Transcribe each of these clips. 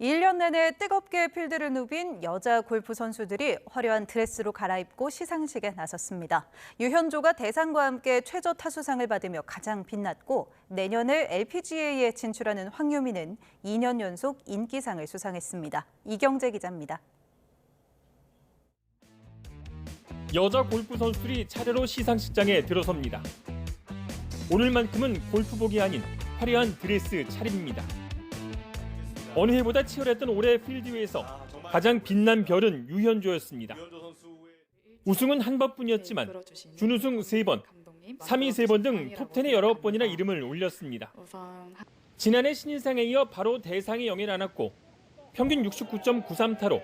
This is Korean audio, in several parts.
1년 내내 뜨겁게 필드를 누빈 여자 골프 선수들이 화려한 드레스로 갈아입고 시상식에 나섰습니다. 유현조가 대상과 함께 최저 타수상을 받으며 가장 빛났고 내년을 LPGA에 진출하는 황유미는 2년 연속 인기상을 수상했습니다. 이경재 기자입니다. 여자 골프 선수들이 차례로 시상식장에 들어섭니다. 오늘만큼은 골프복이 아닌 화려한 드레스 차림입니다. 어느 해보다 치열했던 올해 필드 위에서 가장 빛난 별은 유현조였습니다. 우승은 한 번뿐이었지만 준우승 3번, 3위 3번 등 톱10에 여러 번이나 이름을 올렸습니다. 지난해 신인상에 이어 바로 대상에 영예를 안았고 평균 69.93타로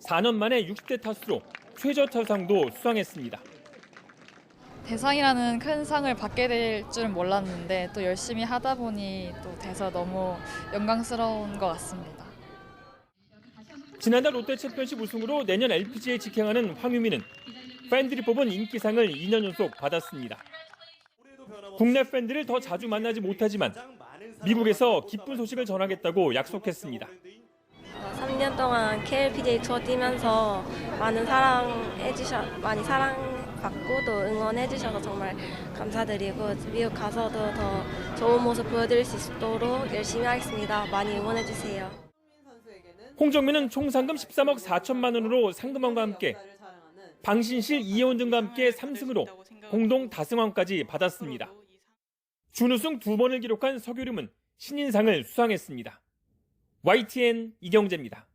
4년 만에 60대 타수로 최저 타수상도 수상했습니다. 대상이라는 큰 상을 받게 될 줄은 몰랐는데 또 열심히 하다 보니 또 돼서 너무 영광스러운 것 같습니다. 지난달 롯데 챔피언십 우승으로 내년 LPGA 직행하는 황유미는 팬들이 뽑은 인기상을 2년 연속 받았습니다. 국내 팬들을 더 자주 만나지 못하지만 미국에서 기쁜 소식을 전하겠다고 약속했습니다. 3년 동안 KLPJ 투어 뛰면서 많은 사랑해 주셔 많이 사랑 받고 또 응원해 주셔서 정말 감사드리고 미국 가서도 더 좋은 모습 보여드릴 수 있도록 열심히 하겠습니다. 많이 응원해 주세요. 홍정민은 총 상금 13억 4천만 원으로 상금왕과 함께 방신실 등과 함께 3승으로 공동 다승왕까지 받았습니다. 준우승 두 번을 기록한 서규름은 신인상을 수상했습니다. YTN 이경재입니다.